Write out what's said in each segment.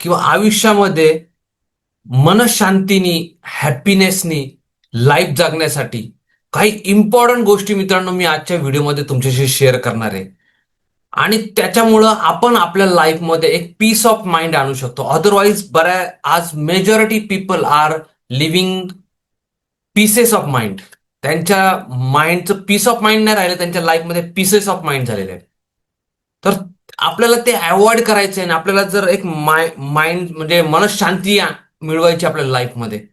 किंवा आयुष्यामध्ये मनशांतीनी हॅपीनेसनी लाईफ जगण्यासाठी काही इम्पॉर्टंट गोष्टी मित्रांनो मी आजच्या व्हिडिओमध्ये तुमच्याशी शेअर करणार आहे. आणि त्याच्यामुळं आपण आपल्या लाईफमध्ये एक पीस ऑफ माइंड आणू शकतो. अदरवाईज बऱ्या आज majority people are living pieces of mind त्यांच्या माइंडचं पीस ऑफ माइंड नाही राहिलं त्यांच्या लाईफमध्ये पीसेस ऑफ माइंड झालेले आहेत. तर आपल्याला ते अवॉइड करायचं आहे आणि आपल्याला जर एक माय माइंड म्हणजे मनशांती मिळवायची आपल्या लाईफमध्ये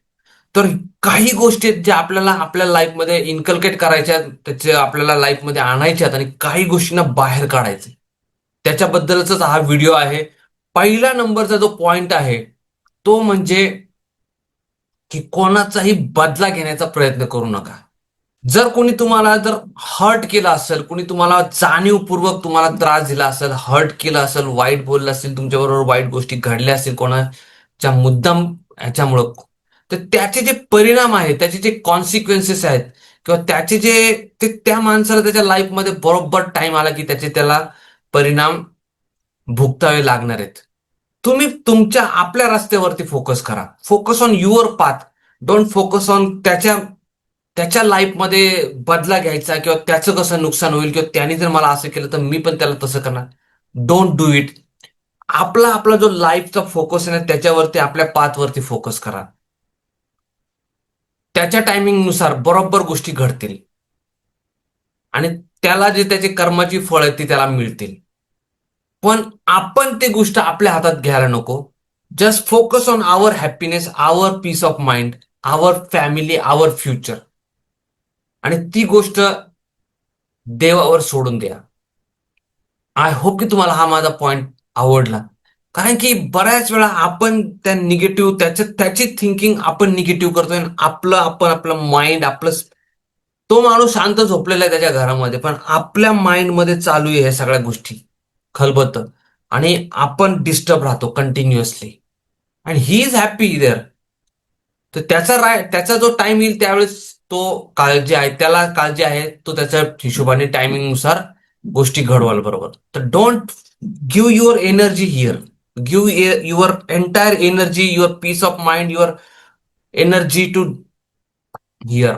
तर काही गोष्टी आहेत ज्या आपल्याला आपल्या लाईफमध्ये इन्कल्केट करायच्या त्याचे आपल्याला लाईफमध्ये आणायच्या आणि काही गोष्टींना बाहेर काढायचे. त्याच्याबद्दलच हा व्हिडिओ आहे. पहिला नंबरचा जो पॉइंट आहे तो म्हणजे की कोणाचाही बदला घेण्याचा प्रयत्न करू नका. जर कोणी तुम्हाला जर हर्ट केलं असेल कोणी तुम्हाला जाणीवपूर्वक तुम्हाला त्रास दिला असेल हर्ट केलं असेल वाईट बोललं असेल तुमच्याबरोबर वाईट गोष्टी घडल्या असतील कोणाच्या मुद्दाम ह्याच्यामुळं तर त्याचे जे परिणाम आहेत त्याचे जे कॉन्सिक्वेन्सेस आहेत किंवा त्याचे जे ते त्या माणसाला त्याच्या लाईफमध्ये बरोबर टाइम आला की त्याचे त्याला परिणाम भुगतावे लागणार आहेत. तुम्ही तुमच्या आपल्या रस्त्यावरती फोकस करा. Focus on your path don't focus on त्याच्या त्याच्या लाईफमध्ये बदला घ्यायचा किंवा त्याचं कसं नुकसान होईल किंवा त्याने जर मला असं केलं तर मी पण त्याला तसं करणार. डोंट डू इट आपला आपला जो लाईफचा फोकस आहे ना त्याच्यावरती आपल्या पाथवरती फोकस करा. त्याच्या टायमिंगनुसार बरोबर गोष्टी घडतील. आणि त्याला जे त्याचे कर्माची फळ आहेत ती त्याला मिळतील. पण आपण ते गोष्ट आपल्या हातात घ्यायला नको. Just focus on our happiness our peace of mind our family our future आणि ती गोष्ट देवावर सोडून द्या. आय होप की तुम्हाला हा माझा पॉइंट आवडला. कारण की बऱ्याच वेळा आपण त्या निगेटिव्ह त्याच्या त्याची थिंकिंग आपण निगेटिव्ह करतोय आपलं आपण आपलं माइंड आपलं तो माणूस शांत झोपलेला आहे त्याच्या घरामध्ये पण आपल्या माइंडमध्ये चालू आहे ह्या सगळ्या गोष्टी. खलबत. आणि आपण डिस्टर्ब राहतो कंटिन्युअसली आणि ही इज हॅपी देअर तर त्याचा राय त्याचा जो टाइम येईल त्यावेळेस तो काळजी आहे त्याला काळजी आहे तो त्याच्या हिशोबाने टायमिंगनुसार गोष्टी घडवाल बरोबर. तर don't give your energy here give your entire energy your peace of mind your energy to here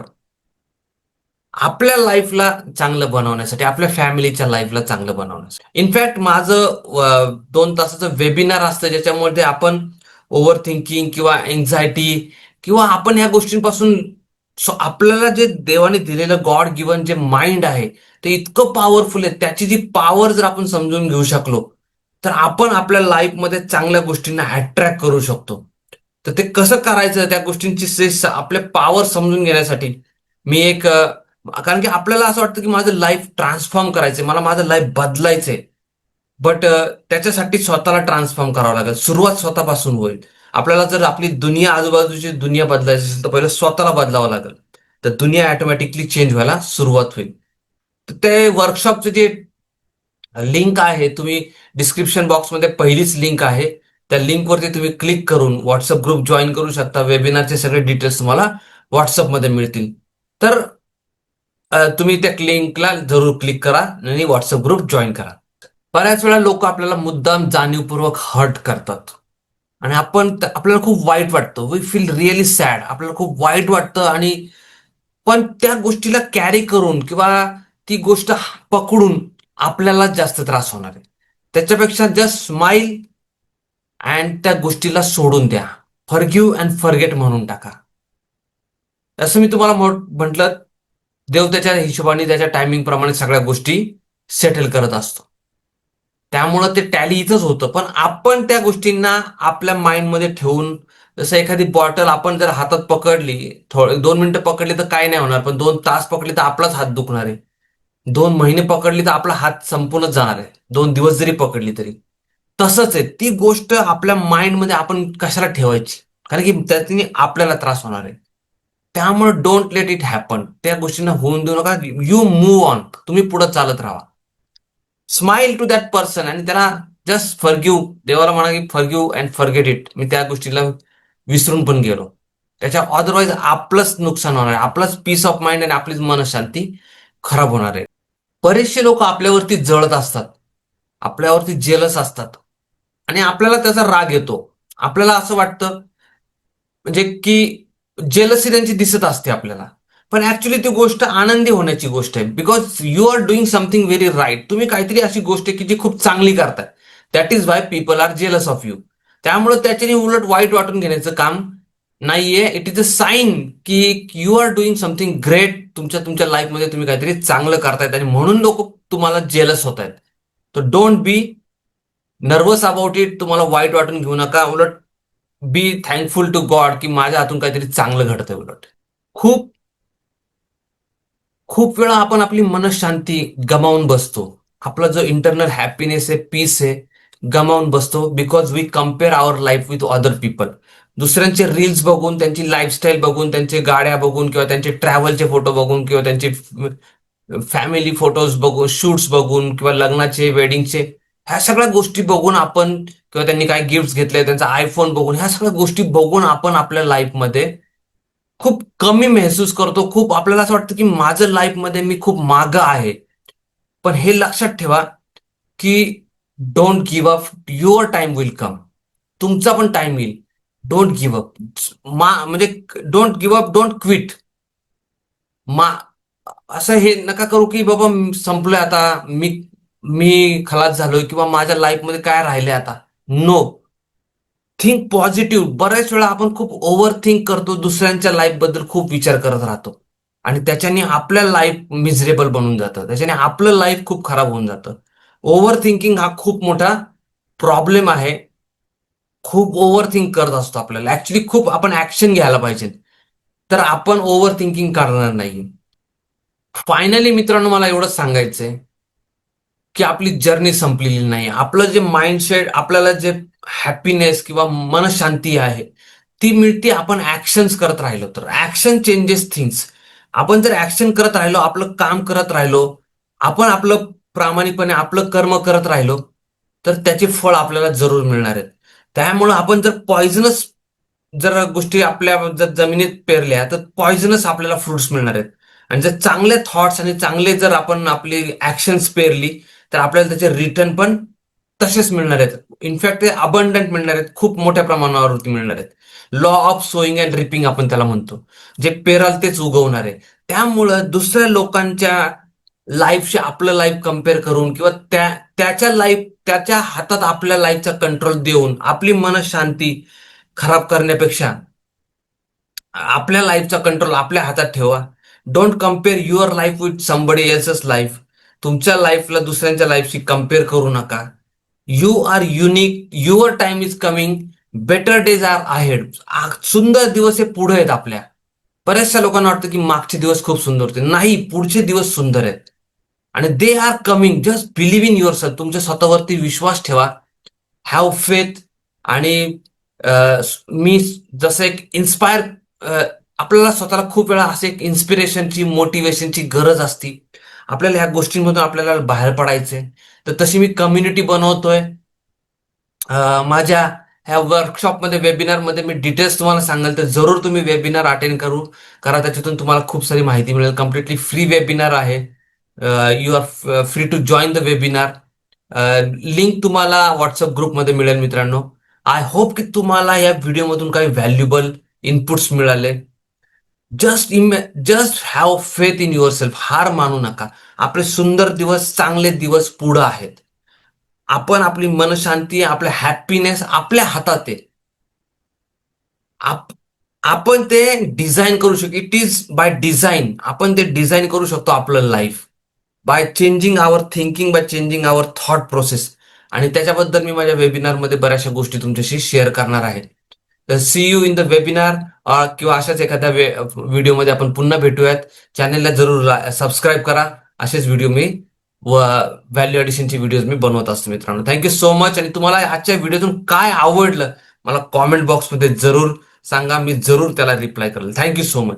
आपल्या लाईफला चांगलं बनवण्यासाठी आपल्या फॅमिलीच्या लाईफला चांगलं बनवण्यासाठी. इनफॅक्ट माझं दोन तासाचं वेबिनार असतं ज्याच्यामध्ये आपण ओव्हर थिंकिंग किंवा एन्झायटी किंवा आपण ह्या गोष्टींपासून सो आपल्याला जे देवाने दिलेलं गॉड गिवन जे माइंड आहे ते इतकं पॉवरफुल आहे त्याची जी पॉवर जर आपण समजून घेऊ शकलो तर आपण आपल्या लाईफमध्ये चांगल्या गोष्टींना अट्रॅक्ट करू शकतो. तर ते कसं करायचं? त्या गोष्टींची आपले पॉवर समजून घेण्यासाठी मी एक कारण की आपल्याला असं वाटतं की माझं लाईफ ट्रान्सफॉर्म करायचंय मला माझं लाईफ बदलायचंय. बट त्याच्यासाठी स्वतःला ट्रान्सफॉर्म करावं लागेल. सुरुवात स्वतःपासून होईल. आपल्याला जर आपली दुनिया आजूबाजूची दुनिया बदलायची असेल तर पहिलं स्वतःला बदलावं लागेल. तर दुनिया ऑटोमॅटिकली चेंज व्हायला सुरुवात होईल. तर ते वर्कशॉपचे जे लिंक आहे तुम्ही डिस्क्रिप्शन बॉक्समध्ये पहिलीच लिंक आहे. त्या लिंकवरती तुम्ही क्लिक करून व्हॉट्सअप ग्रुप जॉईन करू शकता. वेबिनारचे सगळे डिटेल्स तुम्हाला व्हॉट्सअपमध्ये मिळतील. तर तुम्ही त्या लिंकला जरूर क्लिक करा आणि व्हॉट्सअप ग्रुप जॉईन करा. बऱ्याच वेळा लोक आपल्याला मुद्दाम जाणीवपूर्वक हर्ट करतात. आणि आपण आपल्याला खूप वाईट वाटतं. वी फील रिअली सॅड आपल्याला खूप वाईट वाटतं आणि पण त्या गोष्टीला कॅरी करून किंवा ती गोष्ट पकडून आपल्याला जास्त त्रास होणार आहे. त्याच्यापेक्षा जस्ट स्माइल अँड त्या गोष्टीला सोडून द्या. फॉरगिव्ह अँड फॉरगेट म्हणून टाका. असं मी तुम्हाला म्हटलं देव त्याच्या हिशोबाने त्याच्या टायमिंग प्रमाणे सगळ्या गोष्टी सेटल करत असतो. त्यामुळं ते टॅली इथंच होतं. पण आपण त्या गोष्टींना आपल्या माइंडमध्ये ठेवून जसं एखादी बॉटल आपण जर हातात पकडली थोडे दोन मिनिटं पकडली तर काय नाही होणार पण दोन तास पकडली तर आपलाच हात दुखणार आहे. दोन महिने पकडली तर आपला हात संपूर्णच जाणार आहे. दोन दिवस जरी पकडली तरी. तसंच आहे. ती गोष्ट आपल्या माइंडमध्ये आपण कशाला ठेवायची? कारण की त्याने आपल्याला त्रास होणार आहे. त्यामुळे डोंट लेट इट हॅपन त्या गोष्टींना होऊन देऊ नका. यू मूव ऑन तुम्ही पुढे चालत राहा. स्माइल टू दॅट पर्सन आणि त्याला जस्ट फॉरगिव्ह देवाला म्हणा की फॉरगिव्ह अँड फॉरगेट इट मी त्या गोष्टीला विसरून पण गेलो. त्याच्या अदरवाईज आपलंच नुकसान होणार आहे. आपलंच पीस ऑफ माइंड आणि आपलीच मनशांती खराब होणार आहे. बरेचसे लोक आपल्यावरती जळत असतात. आपल्यावरती जेलस असतात. आणि आपल्याला त्याचा राग येतो. आपल्याला असं वाटतं म्हणजे की जेलसी त्यांची दिसत असते आपल्याला. पण ऍक्च्युली ती गोष्ट आनंदी होण्याची गोष्ट आहे. Because you are doing something very right तुम्ही काहीतरी अशी गोष्ट आहे की जी खूप चांगली करताय. That is why people are jealous of you त्यामुळे त्याच्याने उलट वाईट वाटून घेण्याचं काम नाहीये. इट इज अ साईन की you are doing something great तुमच्या तुमच्या लाईफमध्ये तुम्ही काहीतरी चांगलं करतायत आणि म्हणून लोक तुम्हाला जेलस होत आहेत तर don't be nervous about it तुम्हाला वाईट वाटून घेऊ नका. उलट बी थँकफुल टू गॉड की माझ्या हातून काहीतरी चांगलं घडतंय उलट. खूप खूप वेळा आपण आपली मनशांती गमावून बसतो. आपला जो इंटरनल हॅपीनेस आहे पीस आहे गमावून बसतो because we compare our life with other people दुसऱ्यांचे रील्स बघून त्यांची लाईफस्टाईल बघून त्यांचे गाड्या बघून किंवा त्यांचे ट्रॅव्हलचे फोटो बघून किंवा त्यांचे फॅमिली फोटोज बघून शूट्स बघून किंवा लग्नाचे वेडिंगचे ह्या सगळ्या गोष्टी बघून आपण किंवा त्यांनी काय गिफ्ट घेतले त्यांचा आयफोन बघून ह्या सगळ्या गोष्टी बघून आपण आपल्या लाईफमध्ये खूप कमी महसूस करतो. खूप आपल्याला असं वाटतं की माझं लाईफमध्ये मी खूप मागं आहे. पण हे लक्षात ठेवा की don't give up your time will come तुमचा पण टाइम येईल. डोंट गिव्ह अप मा म्हणजे don't give up don't quit मा असं हे नका करू की बाबा संपलोय आता. मी मी खलास झालोय किंवा माझ्या लाईफमध्ये काय राहिले आता? नो थिंक पॉझिटिव्ह बऱ्याच वेळा आपण खूप ओव्हर थिंक करतो दुसऱ्यांच्या लाईफबद्दल खूप विचार करत राहतो. आणि त्याच्याने आपल्या लाईफ मिझरेबल बनून जातं. त्याच्याने आपलं लाईफ खूप खराब होऊन जातं. ओव्हर थिंकिंग हा खूप मोठा प्रॉब्लेम आहे. खूप ओव्हर थिंक करत असतो आपल्याला. ऍक्च्युली खूप आपण ऍक्शन घ्यायला पाहिजे. तर आपण ओव्हर थिंकिंग करणार नाही. फायनली मित्रांनो मला एवढंच सांगायचंय की आपली जर्नी संपलेली नाही. आपलं जे माइंडसेट आपल्याला जे हॅपीनेस किंवा मनशांती आहे ती मिळते आपण ऍक्शन्स करत राहिलो. तर ऍक्शन चेंजेस थिंग्स आपण जर ऍक्शन करत राहिलो आपलं काम करत राहिलो आपण आपलं प्रामाणिकपणे आपलं कर्म करत राहिलो तर त्याचे फळ आपल्याला जरूर मिळणार आहेत. त्यामुळं आपण जर पॉइझनस जर गोष्टी आपल्या जर जमिनीत पेरल्या तर पॉइझनस आपल्याला फ्रुट्स मिळणार आहेत. आणि जर चांगले थॉट्स आणि चांगले जर आपण आपली ऍक्शन्स पेरली तर आपल्याला त्याचे रिटर्न पण तसेच मिळणार आहेत. इनफॅक्ट ते अबंडंट मिळणार आहेत. खूप मोठ्या प्रमाणावरती मिळणार आहेत. Law of sowing and reaping आपण त्याला म्हणतो. जे पेराल तेच उगवणार आहे. त्यामुळं दुसऱ्या लोकांच्या लाईफशी आपलं लाईफ कंपेअर करून किंवा त्या त्याच्या लाईफ त्याच्या हातात आपल्या लाईफचा कंट्रोल देऊन आपली मनशांती खराब करण्यापेक्षा आपल्या लाईफचा कंट्रोल आपल्या हातात ठेवा. Don't compare your life with somebody एल्सच life तुमच्या लाईफला दुसऱ्यांच्या लाईफशी कंपेअर करू नका. You are unique your time is coming better days are ahead सुंदर दिवस हे पुढे आहेत आपल्या. बऱ्याचशा लोकांना वाटतं की मागचे दिवस खूप सुंदर होते. नाही पुढचे दिवस सुंदर आहेत. आणि they are coming just believe in yourself तुमच्या स्वतःवरती विश्वास ठेवा. हॅव फेथ आणि मी जसं एक इन्स्पायर आपल्याला स्वतःला खूप वेळा असे एक इन्स्पिरेशनची मोटिवेशनची गरज असती. आपल्याला ह्या गोष्टींमधून आपल्याला बाहेर पडायचे तर तशी मी कम्युनिटी बनवतोय. माझ्या ह्या वर्कशॉपमध्ये वेबिनारमध्ये मी डिटेल्स तुम्हाला सांगाल तर जरूर तुम्ही वेबिनार अटेंड करू. करा त्याच्यातून तुम्हाला खूप सारी माहिती मिळेल. कम्प्लिटली फ्री वेबिनार आहे. You are free to join the webinar link तुम्हाला व्हॉट्सअप ग्रुपमध्ये मिळेल मित्रांनो. आय होप की तुम्हाला या व्हिडिओमधून काही व्हॅल्युबल इनपुट्स मिळाले. Just um just have faith in yourself हार मानू नका. आपले सुंदर दिवस चांगले दिवस पुढं आहेत. आपण आपली मनशांती आपलं हॅपीनेस आपल्या हातात आहे. आपण ते डिझाईन करू शकतो इट इज बाय डिझाईन आपण ते डिझाईन करू शकतो आपलं life by changing our thinking by changing our thought process आणि त्याच्याबद्दल मी माझ्या वेबिनारमध्ये बऱ्याचशा गोष्टी तुमच्याशी शेअर करणार आहे. तर see you in the webinar किंवा अशाच एखाद्या व्हिडिओमध्ये आपण पुन्हा भेटूयात. चॅनेलला जरूर सबस्क्राईब करा. असेच व्हिडिओ मी व व्हॅल्यू ॲडिशनचे व्हिडिओज मी बनवत असतो मित्रांनो. थँक्यू सो मच आणि तुम्हाला आजच्या व्हिडिओतून काय आवडलं मला कॉमेंट बॉक्समध्ये जरूर सांगा. मी जरूर त्याला रिप्लाय करेल. Thank you so much